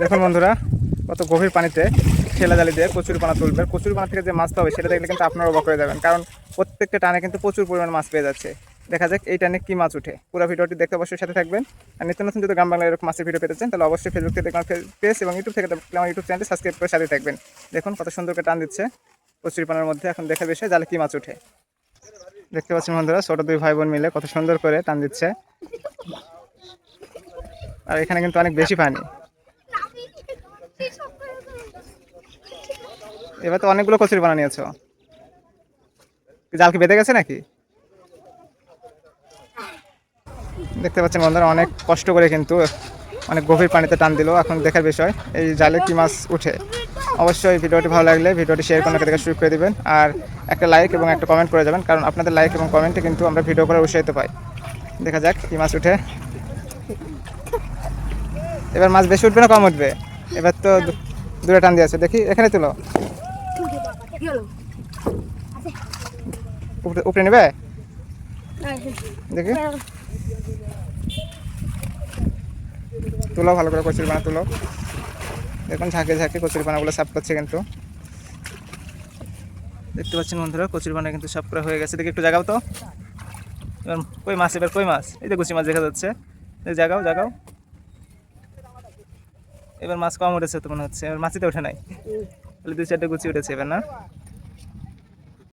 দেখুন বন্ধুরা, কত গভীর পানিতে ঠেলা জালি দিয়ে কচুর পানা তুলবে। কচুর পানা থেকে যে মাছটা হবে সেটা দেখলে কিন্তু আপনারা অবাক হয়ে যাবেন। কারণ প্রত্যেকটা টানে কিন্তু প্রচুর পরিমাণ মাছ পেয়ে যাচ্ছে। দেখা যাক এই টানে কি মাছ উঠে। পুরো ভিডিওটি দেখতে অবশ্যই সাথে থাকবেন। আর নিত্য নতুন যদি গ্রাম বাংলা এরকম মাছের ভিডিও পেতে চান, তাহলে অবশ্যই ফেসবুক থেকে দেখুন। পেজ এবং ইউটিউব থেকে আমার ইউটিউব চ্যানেলটি সাবস্ক্রাইব করে সাথে থাকবেন। দেখুন কত সুন্দর করে টান দিচ্ছে কচুরি পানার মধ্যে। এখন দেখা বিষয়, জালে কি মাছ উঠে। দেখতে পাচ্ছেন বন্ধুরা, ছোটো দুই ভাই বোন মিলে কত সুন্দর করে টান দিচ্ছে। আর এখানে কিন্তু অনেক বেশি পানি। এবার তো অনেকগুলো কচুরি বানা নিয়েছো জাল কি বেঁধে গেছে নাকি? দেখতে পাচ্ছেন বন্ধুরা, অনেক কষ্ট করে কিন্তু অনেক গভীর পানিতে টান দিল। এখন দেখার বিষয়, এই জালে কি মাছ উঠে? অবশ্যই ভিডিওটি ভালো লাগলে ভিডিওটি শেয়ার করে থেকে শুরু করে দিবেন। আর একটা লাইক এবং একটা কমেন্ট করে যাবেন, কারণ আপনাদের লাইক এবং কমেন্টে কিন্তু আমরা ভিডিও করে উৎসাহিত পাই। দেখা যাক কি মাছ উঠে। এবার মাছ বেশি উঠবে না, কম উঠবে? এবার তো দূরে টান দিয়েছে। দেখি, এখানে তুলো। উপরে নেবে? দেখি। তুলো, ভালো করে কচুরি পানা তুলো। দেখুন, ঝাঁকে ঝাঁকে কচুরি পানাগুলো সাফ করছে কিন্তু। দেখতে পাচ্ছেন বন্ধুরা, কচুরি পানা কিন্তু সাফ করা হয়ে গেছে। দেখি, একটু জাগাও তো। এবার কই মাছ, এবার কই মাছ? এই তো গুচি মাছ দেখা যাচ্ছে। জাগাও জাগাও। এবার মাছ কম উঠেছে তো মনে হচ্ছে। এবার মাছিতে ওঠে নাই। তাহলে দুই চারটে গুচি উঠেছে এবার না?